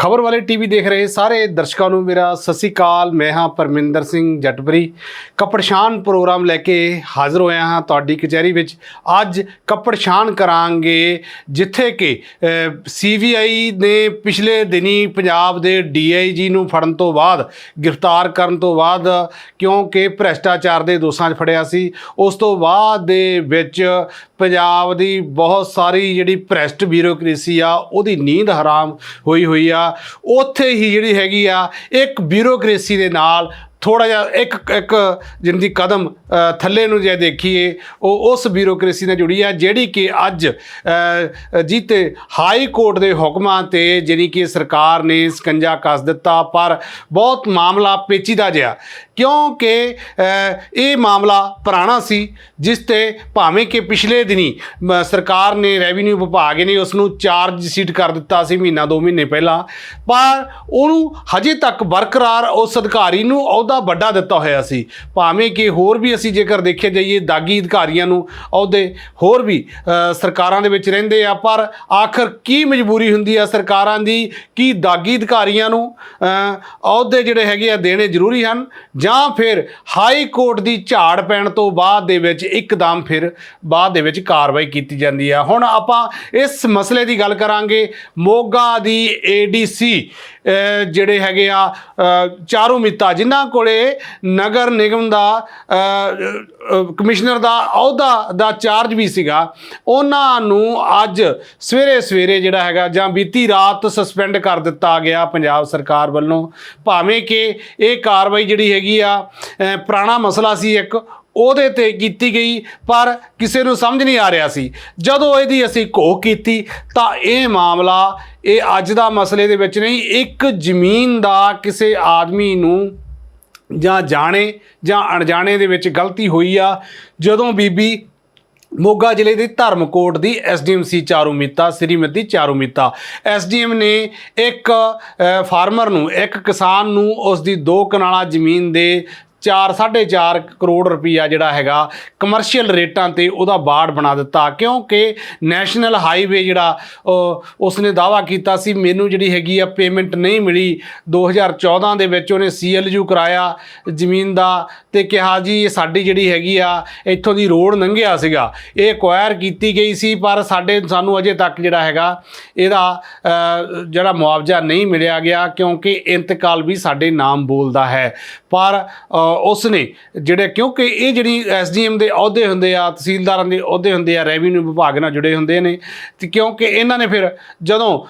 ਖਬਰ ਵਾਲੇ ਟੀਵੀ ਦੇਖ ਰਹੇ ਸਾਰੇ ਦਰਸ਼ਕਾਂ ਨੂੰ ਮੇਰਾ ਸਤਿ ਸ੍ਰੀ ਅਕਾਲ। ਮੈਂ ਹਾਂ ਪਰਮਿੰਦਰ ਸਿੰਘ ਜਟਪਰੀ ਕੱਪੜਸ਼ਾਨ ਪ੍ਰੋਗਰਾਮ ਲੈ ਕੇ ਹਾਜ਼ਰ ਹੋਇਆ ਹਾਂ ਤੁਹਾਡੀ ਕਚਹਿਰੀ ਵਿੱਚ। ਅੱਜ ਕੱਪੜਸ਼ਾਨ ਕਰਾਂਗੇ, ਜਿੱਥੇ ਕਿ ਸੀਬੀਆਈ ਨੇ ਪਿਛਲੇ ਦਿਨੀ ਪੰਜਾਬ ਦੇ ਡੀਆਈਜੀ ਨੂੰ ਫੜਨ ਤੋਂ ਬਾਅਦ, ਗ੍ਰਿਫਤਾਰ ਕਰਨ ਤੋਂ ਬਾਅਦ, ਕਿਉਂਕਿ ਭ੍ਰਿਸ਼ਟਾਚਾਰ ਦੇ ਦੋਸ਼ਾਂ 'ਚ ਫੜਿਆ ਸੀ। ਉਸ ਤੋਂ ਬਾਅਦ ਦੇ ਵਿੱਚ ਪੰਜਾਬ ਦੀ ਬਹੁਤ ਸਾਰੀ ਜਿਹੜੀ ਭ੍ਰਸ਼ਟ ਬਿਊਰੋਕ੍ਰੇਸੀ ਆ, ਉਹਦੀ ਨੀਂਦ ਹਰਾਮ ਹੋਈ ਹੋਈ ਆ। ਉੱਥੇ ਹੀ ਜਿਹੜੀ ਹੈਗੀ ਆ ਇੱਕ ਬਿਊਰੋਕ੍ਰੇਸੀ ਦੇ ਨਾਲ ਥੋੜਾ ਜਿਹਾ ਇੱਕ ਇੱਕ ਜਿੰਦੀ ਕਦਮ ਥੱਲੇ ਨੂੰ ਜੇ ਦੇਖੀਏ ਉਹ ਉਸ ਬਿਊਰੋਕ੍ਰੇਸੀ ਨਾਲ ਜੁੜੀ ਆ ਜਿਹੜੀ ਕਿ ਅੱਜ ਅ, ਹਾਈ ਕੋਰਟ ਦੇ ਹੁਕਮਾਂ ਤੇ ਜਿਹੜੀ ਕਿ ਸਰਕਾਰ ਨੇ ਸਕੰਜਾ ਕੱਸ ਦਿੱਤਾ ਪਰ ਬਹੁਤ ਮਾਮਲਾ ਪੇਚੀਦਾ ਜਿਹਾ। ਕਿਉਂਕਿ ਇਹ ਮਾਮਲਾ ਪੁਰਾਣਾ ਸੀ, ਜਿਸ ਤੇ ਭਾਵੇਂ ਕਿ ਪਿਛਲੇ ਦਿਨੀ ਸਰਕਾਰ ਨੇ ਰੈਵਨਿਊ ਵਿਭਾਗ ਨੇ ਉਸ ਨੂੰ ਚਾਰਜ ਸ਼ੀਟ ਕਰ ਦਿੱਤਾ ਸੀ ਮਹੀਨਾ ਦੋ ਮਹੀਨੇ ਪਹਿਲਾਂ, ਪਰ ਉਹਨੂੰ ਹਜੇ ਤੱਕ ਬਰਕਰਾਰ ਉਸ ਅਧਿਕਾਰੀ ਨੂੰ ਅਹੁਦਾ ਵੱਡਾ ਦਿੱਤਾ ਹੋਇਆ ਸੀ। ਭਾਵੇਂ ਕਿ ਹੋਰ ਵੀ ਅਸੀਂ ਜੇਕਰ ਦੇਖਿਆ ਜਾਈਏ ਦਾਗੀ ਅਧਿਕਾਰੀਆਂ ਨੂੰ ਅਹੁਦੇ, ਹੋਰ ਵੀ ਸਰਕਾਰਾਂ ਦੇ ਵਿੱਚ ਰਹਿੰਦੇ ਆ, ਪਰ ਆਖਰ ਕੀ ਮਜਬੂਰੀ ਹੁੰਦੀ ਆ ਸਰਕਾਰਾਂ ਦੀ, ਕਿ ਦਾਗੀ ਅਧਿਕਾਰੀਆਂ ਨੂੰ ਅਹੁਦੇ ਜਿਹੜੇ ਹੈਗੇ ਆ ਦੇਣੇ ਜ਼ਰੂਰੀ ਹਨ, ਜਾਂ ਜਾਂ ਫਿਰ ਹਾਈ ਕੋਰਟ ਦੀ ਝਾੜ ਪੈਣ ਤੋਂ ਬਾਅਦ ਦੇ ਵਿੱਚ ਇੱਕਦਮ ਫਿਰ ਬਾਅਦ ਦੇ ਵਿੱਚ ਕਾਰਵਾਈ ਕੀਤੀ ਜਾਂਦੀ ਆ। ਹੁਣ ਆਪਾਂ ਇਸ ਮਸਲੇ ਦੀ ਗੱਲ ਕਰਾਂਗੇ। ਮੋਗਾ ਦੀ ਏਡੀਸੀ ਜਿਹੜੇ ਹੈਗੇ ਆ ਚਾਰੂ ਮਿੱਤਾ, ਜਿਨ੍ਹਾਂ ਕੋਲੇ ਨਗਰ ਨਿਗਮ ਦਾ ਕਮਿਸ਼ਨਰ ਦਾ ਅਹੁਦਾ ਦਾ ਚਾਰਜ ਵੀ ਸੀਗਾ। ਉਹਨਾਂ ਨੂੰ ਅੱਜ ਸਵੇਰੇ ਸਵੇਰੇ ਜਿਹੜਾ ਹੈਗਾ ਜਾਂ ਬੀਤੀ ਰਾਤ ਸਸਪੈਂਡ ਕਰ ਦਿੱਤਾ ਗਿਆ ਪੰਜਾਬ ਸਰਕਾਰ ਵੱਲੋਂ। ਭਾਵੇਂ ਕਿ ਇਹ ਕਾਰਵਾਈ ਜਿਹੜੀ ਹੈਗੀ ਆ ਪੁਰਾਣਾ ਮਸਲਾ ਸੀ ਇੱਕ, ਉਹਦੇ ਤੇ ਕੀਤੀ ਗਈ, ਪਰ ਕਿਸੇ ਨੂੰ ਸਮਝ ਨਹੀਂ ਆ ਰਿਹਾ ਸੀ। ਜਦੋਂ ਇਹਦੀ ਅਸੀਂ ਘੋਖ ਕੀਤੀ, ਤਾਂ ਇਹ ਮਾਮਲਾ, ਇਹ ਅੱਜ ਦਾ ਮਸਲੇ ਦੇ ਵਿੱਚ ਨਹੀਂ, ਇੱਕ ਜ਼ਮੀਨ ਦਾ ਕਿਸੇ ਆਦਮੀ ਨੂੰ ਜਾਂ ਜਾਣੇ ਜਾਂ ਅਣਜਾਣੇ ਦੇ ਵਿੱਚ ਗਲਤੀ ਹੋਈ ਆ। ਜਦੋਂ ਬੀਬੀ ਮੋਗਾ ਜ਼ਿਲ੍ਹੇ ਦੇ ਧਰਮਕੋਟ ਦੀ ਐਸਡੀਐਮ ਸੀ ਚਾਰੂ ਮਿੱਤਾ, ਸ੍ਰੀਮਤੀ ਚਾਰੂ ਮਿੱਤਾ। ਐਸਡੀਐਮ ਨੇ ਇੱਕ ਫਾਰਮਰ ਨੂੰ, ਇੱਕ ਕਿਸਾਨ ਨੂੰ ਉਸ ਦੀ ਦੋ ਕਨਾਲਾ ਜ਼ਮੀਨ ਦੇ 4 4.5 ਕਰੋੜ ਰੁਪਈਆ ਜਿਹੜਾ ਹੈਗਾ ਕਮਰਸ਼ੀਅਲ ਰੇਟਾਂ ਤੇ ਉਹਦਾ ਬਾੜ ਬਣਾ ਦਿੱਤਾ। ਕਿਉਂਕਿ ਨੈਸ਼ਨਲ ਹਾਈਵੇ ਜਿਹੜਾ ਉਸਨੇ ਦਾਵਾ ਕੀਤਾ ਸੀ, ਮੈਨੂੰ ਜਿਹੜੀ ਹੈਗੀ ਆ ਪੇਮੈਂਟ ਨਹੀਂ ਮਿਲੀ। 2014 ਦੇ ਵਿੱਚ ਉਹਨੇ ਸੀਐਲਯੂ ਕਰਾਇਆ, ਜ਼ਮੀਨ ਦਾ ਤੇ ਕਿਹਾ ਜੀ ਸਾਡੀ ਜਿਹੜੀ ਹੈਗੀ ਆ, ਇੱਥੋਂ ਦੀ ਰੋਡ ਲੰਘਿਆ ਸੀਗਾ। ਇਹ ਐਕਵਾਇਰ ਕੀਤੀ ਗਈ ਸੀ, ਪਰ ਸਾਡੇ ਸਾਨੂੰ ਅਜੇ ਤੱਕ ਜਿਹੜਾ ਹੈਗਾ, ਇਹਦਾ ਜਿਹੜਾ ਮੁਆਵਜ਼ਾ ਨਹੀਂ ਮਿਲਿਆ ਗਿਆ, ਕਿਉਂਕਿ ਇੰਤਕਾਲ ਵੀ ਸਾਡੇ ਨਾਮ ਬੋਲਦਾ ਹੈ। ਪਰ ਉਸ ਨੇ ਜਿਹੜੇ, ਕਿਉਂਕਿ ਇਹ ਜਿਹੜੀ ਐਸਡੀਐਮ ਦੇ ਅਹੁਦੇ ਹੁੰਦੇ ਆ, ਤਹਿਸੀਲਦਾਰਾਂ ਦੇ ਅਹੁਦੇ ਹੁੰਦੇ ਆ ਰੈਵਨਿਊ ਵਿਭਾਗ ਨਾਲ ਜੁੜੇ ਹੁੰਦੇ ਨੇ, ਤੇ ਕਿਉਂਕਿ ਇਹਨਾਂ ਨੇ ਫਿਰ ਜਦੋਂ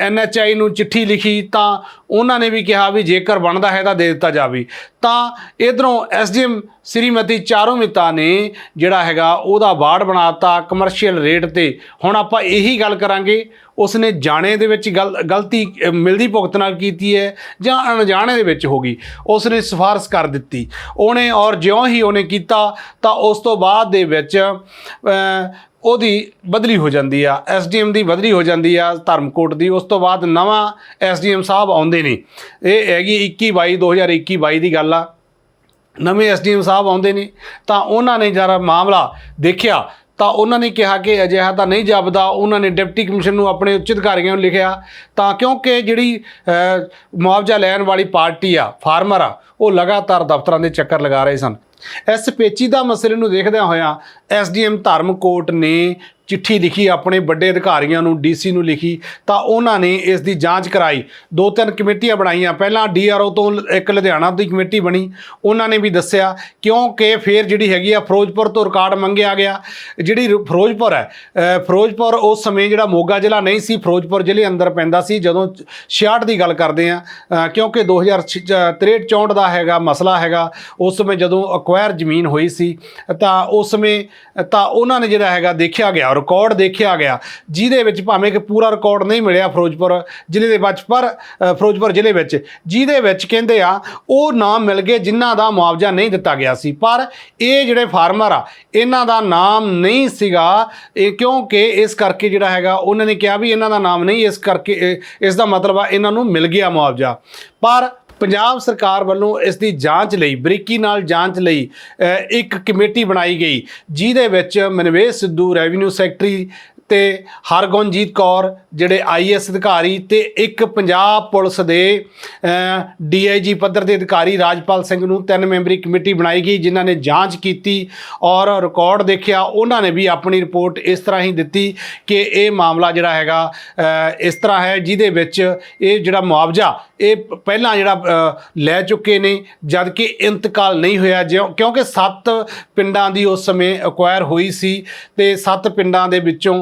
ਐਨਐਚਆਈ ਨੂੰ ਚਿੱਠੀ ਲਿਖੀ, ਤਾਂ ਉਹਨਾਂ ਨੇ ਵੀ ਕਿਹਾ ਵੀ ਜੇਕਰ ਬਣਦਾ ਹੈ ਤਾਂ ਦੇ ਦਿੱਤਾ ਜਾਵੇ। ਤਾਂ ਇਧਰੋਂ ਐਸਡੀਐਮ ਸ੍ਰੀਮਤੀ ਚਾਰੂ ਮਿਤਾ ਨੇ ਜਿਹੜਾ ਹੈਗਾ ਉਹਦਾ ਬਾੜ ਬਣਾਤਾ ਕਮਰਸ਼ੀਅਲ ਰੇਟ ਤੇ। ਹੁਣ ਆਪਾਂ ਇਹੀ ਗੱਲ ਕਰਾਂਗੇ, ਉਸਨੇ ਜਾਣੇ ਦੇ ਵਿੱਚ ਗਲ, ਗਲਤੀ ਮਿਲਦੀ ਭੁਗਤ ਨਾਲ ਕੀਤੀ ਹੈ ਜਾਂ ਅਣਜਾਣੇ ਦੇ ਵਿੱਚ ਹੋ ਗਈ। ਉਸਨੇ ਸਿਫਾਰਿਸ਼ ਕਰ ਦਿੱਤੀ। ਉਹਨੇ ਔਰ ਜਿਉਂ ਹੀ ਉਹਨੇ ਕੀਤਾ ਤਾਂ ਉਸ ਤੋਂ ਬਾਅਦ ਦੇ ਵਿੱਚ ਉਹਦੀ ਬਦਲੀ ਹੋ ਜਾਂਦੀ ਆ, ਐਸਡੀਐਮ ਦੀ ਬਦਲੀ ਹੋ ਜਾਂਦੀ ਆ ਧਰਮਕੋਟ ਦੀ। ਉਸ ਤੋਂ ਬਾਅਦ ਨਵਾਂ ਐਸਡੀਐਮ ਸਾਹਿਬ ਆਉਂਦੇ ਨੇ। ਇਹ ਹੈਗੀ 21 22 2021 22 ਦੀ ਗੱਲ ਆ। ਨਵੇਂ ਐਸਡੀਐਮ ਸਾਹਿਬ ਆਉਂਦੇ ਨੇ, ਤਾਂ ਉਹਨਾਂ ਨੇ ਜਰਾ ਮਾਮਲਾ ਦੇਖਿਆ, ਤਾਂ ਉਹਨਾਂ ਨੇ ਕਿਹਾ ਕਿ ਅਜਿਹਾ ਤਾਂ ਨਹੀਂ ਜਾਪਦਾ, ਉਹਨਾਂ ਨੇ ਡਿਪਟੀ ਕਮਿਸ਼ਨ ਨੂੰ ਆਪਣੇ ਉੱਚ ਅਧਿਕਾਰੀਆਂ ਨੂੰ ਲਿਖਿਆ, ਤਾਂ ਕਿਉਂਕਿ ਜਿਹੜੀ ਮੁਆਵਜ਼ਾ ਲੈਣ ਵਾਲੀ ਪਾਰਟੀ ਆ, ਫਾਰਮਰ ਆ, ਉਹ ਲਗਾਤਾਰ ਦਫ਼ਤਰਾਂ ਦੇ ਚੱਕਰ ਲਗਾ ਰਹੇ ਸਨ। ਇਸ ਪੇਚੀਦਾ ਮਸਲੇ ਨੂੰ ਦੇਖਦਿਆਂ ਹੋਇਆਂ ਐਸਡੀਐਮ ਧਰਮਕੋਟ ਨੇ ਚਿੱਠੀ ਲਿਖੀ, ਆਪਣੇ ਵੱਡੇ ਅਧਿਕਾਰੀਆਂ ਨੂੰ ਡੀਸੀ ਨੂੰ ਲਿਖੀ, ਤਾਂ ਉਹਨਾਂ ਨੇ ਇਸ ਦੀ ਜਾਂਚ ਕਰਾਈ। ਦੋ ਤਿੰਨ ਕਮੇਟੀਆਂ ਬਣਾਈਆਂ। ਪਹਿਲਾਂ ਡੀਆਰਓ ਤੋਂ ਇੱਕ ਲੁਧਿਆਣਾ ਦੀ ਕਮੇਟੀ ਬਣੀ। ਉਹਨਾਂ ਨੇ ਵੀ ਦੱਸਿਆ, ਕਿਉਂਕਿ ਫਿਰ ਜਿਹੜੀ ਹੈਗੀ ਆ ਫਿਰੋਜ਼ਪੁਰ ਤੋਂ ਰਿਕਾਰਡ ਮੰਗਿਆ ਗਿਆ। ਜਿਹੜੀ ਰ- ਫਿਰੋਜ਼ਪੁਰ ਹੈ ਫਿਰੋਜ਼ਪੁਰ ਉਸ ਸਮੇਂ ਜਿਹੜਾ ਮੋਗਾ ਜ਼ਿਲ੍ਹਾ ਨਹੀਂ ਸੀ, ਫਿਰੋਜ਼ਪੁਰ ਜ਼ਿਲ੍ਹੇ ਅੰਦਰ ਪੈਂਦਾ ਸੀ। ਜਦੋਂ 66 ਦੀ ਗੱਲ ਕਰਦੇ ਆ ਕਿਉਂਕਿ 2063 64 ਦਾ ਹੈਗਾ, ਮਸਲਾ ਹੈਗਾ। ਉਸ ਸਮੇਂ ਜਦੋਂ ਅਕਵਾਇਰ ਜ਼ਮੀਨ ਹੋਈ ਸੀ, ਤਾਂ ਉਸ ਸਮੇਂ, ਤਾਂ ਉਹਨਾਂ ਨੇ ਜਿਹੜਾ ਹੈਗਾ ਦੇਖਿਆ ਗਿਆ। ਰਿਕਾਰਡ ਦੇਖਿਆ ਗਿਆ ਜਿਹਦੇ ਵਿੱਚ ਭਾਵੇਂ ਕਿ ਪੂਰਾ ਰਿਕਾਰਡ ਨਹੀਂ ਮਿਲਿਆ ਫਿਰੋਜ਼ਪੁਰ ਜ਼ਿਲ੍ਹੇ ਦੇ ਵਿੱਚ ਪਰ ਅ, ਫਿਰੋਜ਼ਪੁਰ ਜ਼ਿਲ੍ਹੇ ਵਿੱਚ ਜਿਹਦੇ ਵਿੱਚ ਕਹਿੰਦੇ ਆ ਉਹ ਨਾਮ ਮਿਲ ਗਏ ਜਿਨ੍ਹਾਂ ਦਾ ਮੁਆਵਜ਼ਾ ਨਹੀਂ ਦਿੱਤਾ ਗਿਆ ਸੀ। ਪਰ ਇਹ ਜਿਹੜੇ ਫਾਰਮਰ ਆ ਇਹਨਾਂ ਦਾ ਨਾਮ ਨਹੀਂ ਸੀਗਾ ਇਹ ਕਿਉਂਕਿ ਇਸ ਕਰਕੇ ਜਿਹੜਾ ਹੈਗਾ ਉਹਨਾਂ ਨੇ ਕਿਹਾ ਵੀ ਇਹਨਾਂ ਦਾ ਨਾਮ ਨਹੀਂ ਇਸ ਕਰਕੇ ਇਹ- ਇਸ ਦਾ ਮਤਲਬ ਆ ਇਹਨਾਂ ਨੂੰ ਮਿਲ ਗਿਆ ਮੁਆਵਜ਼ਾ। ਪਰ ਪੰਜਾਬ ਸਰਕਾਰ ਵੱਲੋਂ ਇਸ ਦੀ ਜਾਂਚ ਲਈ, ਬਰੀਕੀ ਨਾਲ ਜਾਂਚ ਲਈ ਇੱਕ ਕਮੇਟੀ ਬਣਾਈ ਗਈ, ਜਿਹਦੇ ਵਿੱਚ ਮਨਵੇਸ਼ ਸਿੱਧੂ, ਰੈਵਨਿਊ ਸੈਕਟਰੀ ਤੇ ਹਰਗੁਣਜੀਤ ਕੌਰ, ਜਿਹੜੇ ਆਈਐਸ ਅਧਿਕਾਰੀ ਤੇ ਇੱਕ ਪੰਜਾਬ ਪੁਲਿਸ ਦੇ ਡੀਆਈਜੀ ਪੱਧਰ ਦੇ ਅਧਿਕਾਰੀ ਰਾਜਪਾਲ ਸਿੰਘ ਨੂੰ ਤਿੰਨ ਮੈਂਬਰੀ ਕਮੇਟੀ ਬਣਾਈ ਗਈ, ਜਿਨ੍ਹਾਂ ਨੇ ਜਾਂਚ ਕੀਤੀ ਔਰ ਰਿਕਾਰਡ ਦੇਖਿਆ। ਉਹਨਾਂ ਨੇ ਵੀ ਆਪਣੀ ਰਿਪੋਰਟ ਇਸ ਤਰ੍ਹਾਂ ਹੀ ਦਿੱਤੀ ਕਿ ਇਹ ਮਾਮਲਾ ਜਿਹੜਾ ਹੈਗਾ ਇਸ ਤਰ੍ਹਾਂ ਹੈ ਜਿਹਦੇ ਵਿੱਚ ਇਹ ਜਿਹੜਾ ਮੁਆਵਜ਼ਾ, ਇਹ ਪਹਿਲਾਂ ਜਿਹੜਾ ਲੈ ਚੁੱਕੇ ਨੇ ਜਦ ਕਿ ਇੰਤਕਾਲ ਨਹੀਂ ਹੋਇਆ, ਜਿਉਂ, ਕਿਉਂਕਿ ਸੱਤ ਪਿੰਡਾਂ ਦੀ ਉਸ ਸਮੇਂ ਅਕਵਾਇਰ ਹੋਈ ਸੀ ਤੇ ਸੱਤ ਪਿੰਡਾਂ ਦੇ ਵਿੱਚੋਂ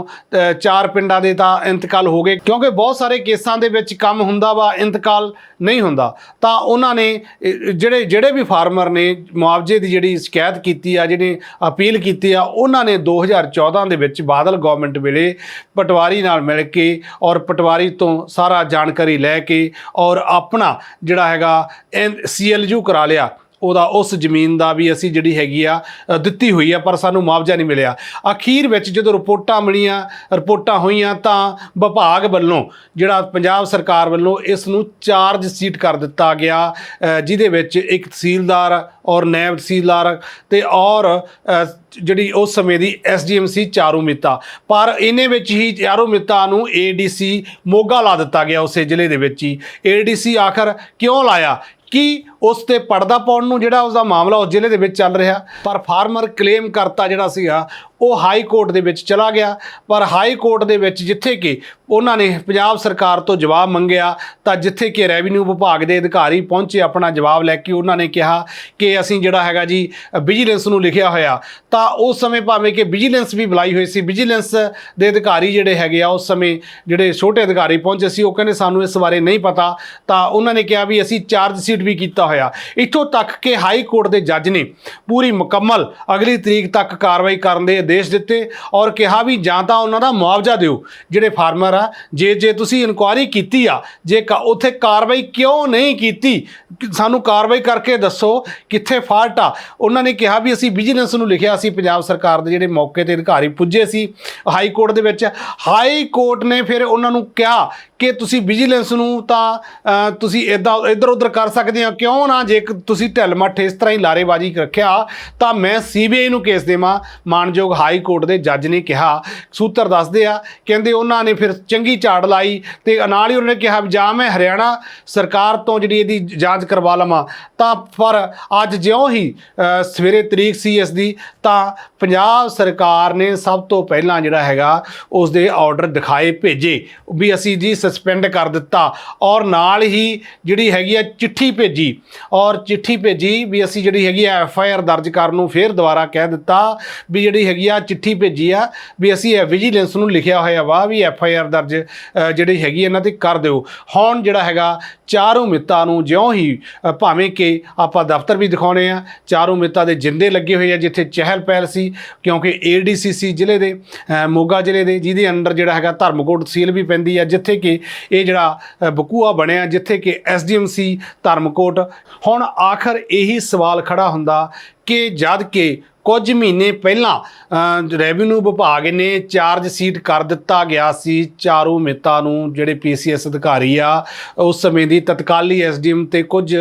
ਚਾਰ ਪਿੰਡਾਂ ਦੇ ਤਾਂ ਇੰਤਕਾਲ ਹੋ ਗਏ। ਕਿਉਂਕਿ ਬਹੁਤ ਸਾਰੇ ਕੇਸਾਂ ਦੇ ਵਿੱਚ ਕੰਮ ਹੁੰਦਾ ਵਾ, ਇੰਤਕਾਲ ਨਹੀਂ ਹੁੰਦਾ। ਤਾਂ ਉਹਨਾਂ ਨੇ ਜਿਹੜੇ ਜਿਹੜੇ ਵੀ ਫਾਰਮਰ ਨੇ, ਮੁਆਵਜ਼ੇ ਦੀ ਜਿਹੜੀ ਸ਼ਿਕਾਇਤ ਕੀਤੀ ਆ, ਜਿਹੜੀ ਅਪੀਲ ਕੀਤੀ ਆ, ਉਹਨਾਂ ਨੇ 2014 ਦੇ ਵਿੱਚ ਬਾਦਲ ਗਵਰਨਮੈਂਟ ਵੇਲੇ ਪਟਵਾਰੀ ਨਾਲ ਮਿਲ ਕੇ ਔਰ ਪਟਵਾਰੀ ਤੋਂ ਸਾਰਾ ਜਾਣਕਾਰੀ ਲੈ ਕੇ ਔਰ ਆਪਣਾ ਜਿਹੜਾ ਹੈਗਾ ਸੀਐਲਯੂ ਕਰਾ ਲਿਆ। ਉਹਦਾ ਉਸ ਜ਼ਮੀਨ ਦਾ ਵੀ ਅਸੀਂ ਜਿਹੜੀ ਹੈਗੀ ਆ ਦਿੱਤੀ ਹੋਈ ਆ, ਪਰ ਸਾਨੂੰ ਮੁਆਵਜ਼ਾ ਨਹੀਂ ਮਿਲਿਆ। ਅਖੀਰ ਵਿੱਚ ਜਦੋਂ ਰਿਪੋਰਟਾਂ ਮਿਲੀਆਂ, ਰਿਪੋਰਟਾਂ ਹੋਈਆਂ ਤਾਂ ਵਿਭਾਗ ਵੱਲੋਂ, ਜਿਹੜਾ ਪੰਜਾਬ ਸਰਕਾਰ ਵੱਲੋਂ ਇਸ ਨੂੰ ਚਾਰਜ ਸੀਟ ਕਰ ਦਿੱਤਾ ਗਿਆ ਜਿਹਦੇ ਵਿੱਚ ਇੱਕ ਤਹਿਸੀਲਦਾਰ ਔਰ ਨਾਇਬ ਤਹਿਸੀਲਦਾਰ ਤੇ ਔਰ ਜਿਹੜੀ ਉਸ ਸਮੇਂ ਦੀ ਐਸਡੀਐਮ ਸੀ ਚਾਰੂ ਮਿੱਤਾ ਪਰ ਇਹਨੇ ਵਿੱਚ ਹੀ ਚਾਰੂ ਮਿੱਤਾ ਨੂੰ ਏਡੀਸੀ ਮੋਗਾ ਲਾ ਦਿੱਤਾ ਗਿਆ ਉਸੇ ਜ਼ਿਲ੍ਹੇ ਦੇ ਵਿੱਚ ਹੀ। ਏਡੀਸੀ ਆਖਰ ਕਿਉਂ ਲਾਇਆ? ਕਿ ਉਸ ਤੇ ਪਰਦਾ ਪਾਉਣ ਨੂੰ ਜਿਹੜਾ ਉਸ ਦਾ ਮਾਮਲਾ ਉਸ ਜ਼ਿਲ੍ਹੇ ਦੇ ਵਿੱਚ ਚੱਲ ਰਿਹਾ, ਪਰ ਫਾਰਮਰ ਕਲੇਮ ਕਰਤਾ ਜਿਹੜਾ ਸੀਗਾ, ਉਹ ਹਾਈ ਕੋਰਟ ਦੇ ਵਿੱਚ ਚਲਾ ਗਿਆ। ਪਰ ਹਾਈ ਕੋਰਟ ਦੇ ਵਿੱਚ ਜਿੱਥੇ ਕਿ ਉਹਨਾਂ ਨੇ ਪੰਜਾਬ ਸਰਕਾਰ ਤੋਂ ਜਵਾਬ ਮੰਗਿਆ, ਤਾਂ ਜਿੱਥੇ ਕਿ ਰੈਵਨਿਊ ਵਿਭਾਗ ਦੇ ਅਧਿਕਾਰੀ ਪਹੁੰਚੇ, ਆਪਣਾ ਜਵਾਬ ਲੈ ਕੇ ਉਹਨਾਂ ਨੇ ਕਿਹਾ ਕਿ ਅਸੀਂ ਜਿਹੜਾ ਹੈਗਾ ਜੀ ਵਿਜੀਲੈਂਸ ਨੂੰ ਲਿਖਿਆ ਹੋਇਆ। ਤਾਂ ਉਸ ਸਮੇਂ ਭਾਵੇਂ ਕਿ ਵਿਜੀਲੈਂਸ ਵੀ ਬੁਲਾਈ ਹੋਈ ਸੀ ਵਿਜੀਲੈਂਸ ਦੇ ਅਧਿਕਾਰੀ ਜਿਹੜੇ ਹੈਗੇ ਆ, ਉਸ ਸਮੇਂ ਜਿਹੜੇ ਛੋਟੇ ਅਧਿਕਾਰੀ ਪਹੁੰਚੇ ਸੀ, ਉਹ ਕਹਿੰਦੇ ਸਾਨੂੰ ਇਸ ਬਾਰੇ ਨਹੀਂ ਪਤਾ। ਤਾਂ ਉਹਨਾਂ ਨੇ ਕਿਹਾ ਵੀ ਅਸੀਂ ਚਾਰਜ ਸੀਟ ਵੀ ਕੀਤਾ ਹੋਇਆ। ਇੱਥੋਂ ਤੱਕ ਕਿ ਹਾਈ ਕੋਰਟ ਦੇ ਜੱਜ ਨੇ ਪੂਰੀ ਮੁਕੰਮਲ ਅਗਲੀ ਤਰੀਕ ਤੱਕ ਕਾਰਵਾਈ ਕਰਨ ਦੇ ਆਦੇਸ਼ ਦਿੱਤੇ ਔਰ ਕਿਹਾ ਵੀ ਜਾਂ ਤਾਂ ਉਹਨਾਂ ਦਾ ਮੁਆਵਜ਼ਾ ਦਿਓ, ਜਿਹੜੇ ਫਾਰਮਰ ਆ। ਜੇ ਜੇ ਤੁਸੀਂ ਇਨਕੁਆਇਰੀ ਕੀਤੀ ਆ, ਜੇ ਕ- ਉੱਥੇ ਕਾਰਵਾਈ ਕਿਉਂ ਨਹੀਂ ਕੀਤੀ? ਸਾਨੂੰ ਕਾਰਵਾਈ ਕਰਕੇ ਦੱਸੋ ਕਿੱਥੇ ਫਾਲਟ ਆ। ਉਹਨਾਂ ਨੇ ਕਿਹਾ ਵੀ ਅਸੀਂ ਵਿਜੀਲੈਂਸ ਨੂੰ ਲਿਖਿਆ ਸੀ, ਪੰਜਾਬ ਸਰਕਾਰ ਦੇ ਜਿਹੜੇ ਮੌਕੇ ਤੇ ਅਧਿਕਾਰੀ ਪੁੱਜੇ ਸੀ ਹਾਈ ਕੋਰਟ ਦੇ ਵਿੱਚ। ਹਾਈ ਕੋਰਟ ਨੇ ਫਿਰ ਉਹਨਾਂ ਨੂੰ ਕਿਹਾ ਕਿ ਤੁਸੀਂ ਵਿਜੀਲੈਂਸ ਨੂੰ ਤਾਂ ਤੁਸੀਂ ਇਦਾਂ ਇੱਧਰ ਉੱਧਰ ਕਰ ਸਕਦੇ ਹੋ। ਕਿਉਂ ਨਾ ਜੇ ਤੁਸੀਂ ਢਿੱਲ ਮੱਠ ਇਸ ਤਰ੍ਹਾਂ ਹੀ ਲਾਰੇਬਾਜ਼ੀ ਰੱਖਿਆ, ਤਾਂ ਮੈਂ ਸੀਬੀਆਈ ਨੂੰ ਕੇਸ ਦੇਵਾਂ। ਮਾਨਯੋਗ ਹਾਈ ਕੋਰਟ ਦੇ ਜੱਜ ਨੇ ਕਿਹਾ। ਸੂਤਰ ਦੱਸਦੇ ਆ, ਕਹਿੰਦੇ ਉਹਨਾਂ ਨੇ ਫਿਰ ਚੰਗੀ ਝਾੜ ਲਾਈ ਤੇ ਨਾਲ ਹੀ ਉਹਨਾਂ ਨੇ ਕਿਹਾ ਵੀ ਜਾਂ ਮੈਂ ਹਰਿਆਣਾ ਸਰਕਾਰ ਤੋਂ ਜਿਹੜੀ ਇਹਦੀ ਜਾਂਚ ਕਰਵਾ ਲਵਾਂ। ਤਾਂ ਪਰ ਅੱਜ ਜਿਉਂ ਹੀ ਸਵੇਰੇ ਤਰੀਕ ਸੀ ਇਸ ਦੀ, ਤਾਂ ਪੰਜਾਬ ਸਰਕਾਰ ਨੇ ਸਭ ਤੋਂ ਪਹਿਲਾਂ ਜਿਹੜਾ ਹੈਗਾ ਉਸ ਦੇ ਆਰਡਰ ਦਿਖਾਏ ਭੇਜੇ। ਵੀ ਅਸੀਂ ਜੀ ਸਸਪੈਂਡ ਕਰ ਦਿੱਤਾ ਔਰ ਨਾਲ ਹੀ ਜਿਹੜੀ ਹੈਗੀ ਆ ਚਿੱਠੀ ਭੇਜੀ ਔਰ ਚਿੱਠੀ ਭੇਜੀ ਵੀ ਅਸੀਂ ਜਿਹੜੀ ਹੈਗੀ ਆ ਐਫ ਆਈ ਆਰ ਦਰਜ ਕਰਨ ਨੂੰ ਫੇਰ ਦੁਬਾਰਾ ਕਹਿ ਦਿੱਤਾ ਵੀ ਜਿਹੜੀ ਹੈਗੀ ਆ ਚਿੱਠੀ ਭੇਜੀ ਆ ਵੀ ਅਸੀਂ ਵਿਜੀਲੈਂਸ ਨੂੰ ਲਿਖਿਆ ਹੋਇਆ ਵਾ ਵੀ ਐਫ ਆਈ ਆਰ ਦਰਜ ਜਿਹੜੀ ਹੈਗੀ ਇਹਨਾਂ ਤੇ ਕਰ ਦਿਓ। ਹੁਣ ਜਿਹੜਾ ਹੈਗਾ ਚਾਰੋਂ ਮਿੱਤਾਂ ਨੂੰ ਜਿਉਂ ਹੀ ਭਾਵੇਂ ਕਿ ਆਪਾਂ ਦਫ਼ਤਰ ਵੀ ਦਿਖਾਉਣੇ ਆ, ਚਾਰੋਂ ਮਿੱਤਾਂ ਦੇ ਜਿੰਦੇ ਲੱਗੇ ਹੋਏ ਆ ਜਿੱਥੇ ਚਹਿਲ ਪਹਿਲ ਸੀ ਕਿਉਂਕਿ ਏਡੀਸੀਸੀ ਜ਼ਿਲ੍ਹੇ ਦੇ ਮੋਗਾ ਜ਼ਿਲ੍ਹੇ ਦੇ ਜਿਹਦੇ ਅੰਡਰ ਜਿਹੜਾ ਹੈਗਾ ਧਰਮਕੋਟ ਸੀਲ ਵੀ ਪੈਂਦੀ ਆ ਜਿੱਥੇ ਕਿ ਇਹ ਜਿਹੜਾ ਬਕੂਆ ਬਣਿਆ ਜਿੱਥੇ ਕਿ ਐਸਡੀਐਮਸੀ ਧਰਮਕੋਟ। ਹੁਣ ਆਖਰ ਇਹੀ ਸਵਾਲ ਖੜਾ ਹੁੰਦਾ ਕਿ ਜਦ ਕਿ ਕੁਝ ਮਹੀਨੇ ਪਹਿਲਾਂ ਰੈਵਨਿਊ ਵਿਭਾਗ ਨੇ ਚਾਰਜ ਸੀਟ ਕਰ ਦਿੱਤਾ ਗਿਆ ਸੀ ਚਾਰੂ ਮਿੱਤਾ ਨੂੰ, ਜਿਹੜੇ ਪੀਸੀਐਸ ਅਧਿਕਾਰੀ ਆ, ਉਸ ਸਮੇਂ ਦੀ ਤਤਕਾਲੀ ਐਸਡੀਐਮ ਤੇ ਕੁਝ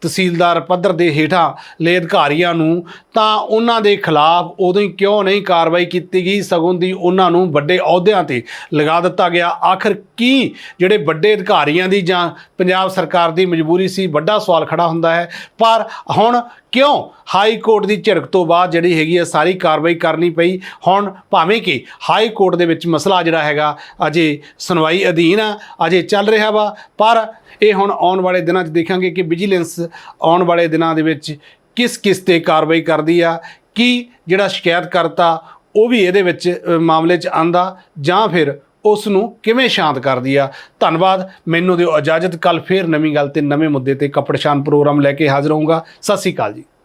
ਤਹਿਸੀਲਦਾਰ ਪੱਧਰ ਦੇ ਹੇਠਾਂ ਲੈ ਅਧਿਕਾਰੀਆਂ ਨੂੰ, ਤਾਂ ਉਹਨਾਂ ਦੇ ਖਿਲਾਫ ਉਦੋਂ ਹੀ ਕਿਉਂ ਨਹੀਂ ਕਾਰਵਾਈ ਕੀਤੀ ਗਈ, ਸਗੋਂ ਦੀ ਉਹਨਾਂ ਨੂੰ ਵੱਡੇ ਅਹੁਦਿਆਂ ਤੇ ਲਗਾ ਦਿੱਤਾ ਗਿਆ। ਆਖਰ ਕੀ ਜਿਹੜੇ ਵੱਡੇ ਅਧਿਕਾਰੀਆਂ ਦੀ ਜਾਂ ਪੰਜਾਬ ਸਰਕਾਰ ਦੀ ਮਜਬੂਰੀ ਸੀ, ਵੱਡਾ ਸਵਾਲ ਖੜਾ ਹੁੰਦਾ ਹੈ। ਪਰ ਹੁਣ ਕਿਉਂ ਹਾਈ ਕੋਰਟ ਦੀ ਝਿੜਕ ਤੋਂ ਬਾਅਦ ਜਿਹੜੀ ਹੈਗੀ ਹੈ ਸਾਰੀ ਕਾਰਵਾਈ ਕਰਨੀ ਪਈ? ਹੁਣ ਭਾਵੇਂ ਕਿ ਹਾਈ ਕੋਰਟ ਦੇ ਵਿੱਚ ਮਸਲਾ ਜਿਹੜਾ ਹੈਗਾ ਅਜੇ ਸੁਣਵਾਈ ਅਧੀਨ ਆ, ਅਜੇ ਚੱਲ ਰਿਹਾ ਵਾ, ਪਰ ਇਹ ਹੁਣ ਆਉਣ ਵਾਲੇ ਦਿਨਾਂ 'ਚ ਦੇਖਾਂਗੇ ਕਿ ਵਿਜੀਲੈਂਸ ਆਉਣ ਵਾਲੇ ਦਿਨਾਂ ਦੇ ਵਿੱਚ ਕਿਸ ਕਿਸ ਤੇ ਕਾਰਵਾਈ ਕਰਦੀ ਆ, ਕੀ ਜਿਹੜਾ ਸ਼ਿਕਾਇਤ ਕਰਤਾ ਉਹ ਵੀ ਇਹਦੇ ਵਿੱਚ ਮਾਮਲੇ 'ਚ ਆਂਦਾ ਜਾਂ ਫਿਰ ਉਸ ਨੂੰ ਕਿਵੇਂ ਸ਼ਾਂਤ ਕਰਦੀ ਆ? ਧੰਨਵਾਦ, ਮੈਨੂੰ ਦਿਓ ਇਜਾਜ਼ਤ। ਕੱਲ ਫੇਰ ਨਵੀਂ ਗੱਲ ਤੇ ਨਵੇਂ ਮੁੱਦੇ ਤੇ ਕਪੜਸ਼ਾਨ ਪ੍ਰੋਗਰਾਮ ਲੈ ਕੇ ਹਾਜ਼ਰ ਹੋਊਂਗਾ। ਸਤਿ ਸ੍ਰੀ ਅਕਾਲ ਜੀ।